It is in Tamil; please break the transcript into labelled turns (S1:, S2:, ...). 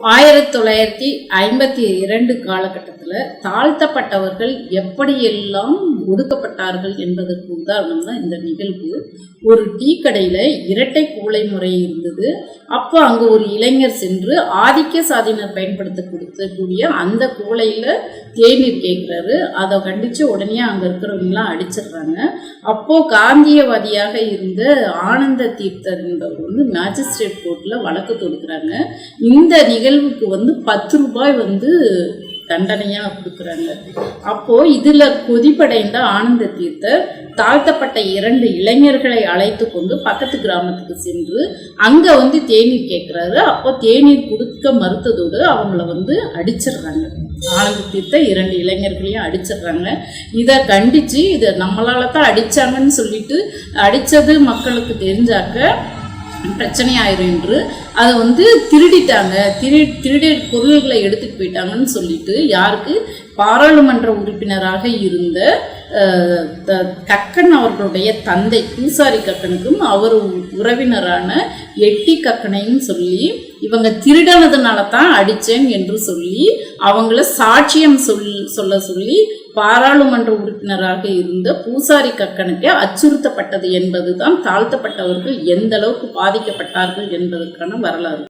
S1: ஆயிரத்தி தொள்ளாயிரத்தி ஐம்பத்தி இரண்டு காலகட்டத்தில் தாழ்த்தப்பட்டவர்கள் எப்படியெல்லாம் ஒடுக்கப்பட்டார்கள் என்பதற்கு உதாரணம் தான் இந்த நிகழ்வு. ஒரு டீ கடையில் இரட்டை கூலை முறை இருந்தது. அப்போ அங்கே ஒரு இளைஞர் சென்று ஆதிக்க சாதியினர் பயன்படுத்த கொடுத்தக்கூடிய அந்த கூலையில் தேநீர் கேட்குறாரு. அதை கண்டித்து உடனே அங்கே இருக்கிறவங்களாம் அடிச்சிடுறாங்க. அப்போது காந்தியவாதியாக இருந்த ஆனந்த தீர்த்தர் என்பவர் வந்து மேஜிஸ்ட்ரேட் கோர்ட்டில் வழக்கு தொடுக்கிறாங்க. இந்த நிகழ்வுக்கு வந்து பத்து ரூபாய் வந்து தண்டனையாக கொடுக்குறாங்க. அப்போது இதில் கொதிப்படைந்த ஆனந்த தீர்த்தர் தாழ்த்தப்பட்ட இரண்டு இளைஞர்களை அழைத்து கொண்டு பக்கத்து கிராமத்துக்கு சென்று அங்கே வந்து தேநீர் கேட்குறாரு அப்போ தேநீர் கொடுக்க மறுத்ததோடு அவங்கள வந்து அடிச்சிடுறாங்க. ஆனந்த தீர்த்த இரண்டு இளைஞர்களையும் அடிச்சிடுறாங்க. இதை கண்டித்து இதை நம்மளால தான் அடித்தாங்கன்னு சொல்லிட்டு அடித்தது மக்களுக்கு தெரிஞ்சாக்க பிரச்சனையாயிரும் என்று அதை வந்து திருடிட்டாங்க. திரு திருடிய பொருள்களை எடுத்துட்டு போயிட்டாங்கன்னு சொல்லிட்டு யாருக்கு? பாராளுமன்ற உறுப்பினராக இருந்த த- கக்கன் அவர்களுடைய தந்தை பூசாரி கக்கனுக்கும் அவர் உறவினரான எட்டி கக்கனையும் சொல்லி இவங்க திருடனதுனால தான் அடித்தேன் என்று சொல்லி அவங்கள சாட்சியம் சொல் சொல்ல சொல்லி பாராளுமன்ற உறுப்பினராக இருந்த பூசாரி கக்கனுக்கே அச்சுறுத்தப்பட்டது என்பதுதான் தாழ்த்தப்பட்டவர்கள் எந்த அளவுக்கு பாதிக்கப்பட்டார்கள் என்பதற்கான வரலாறு.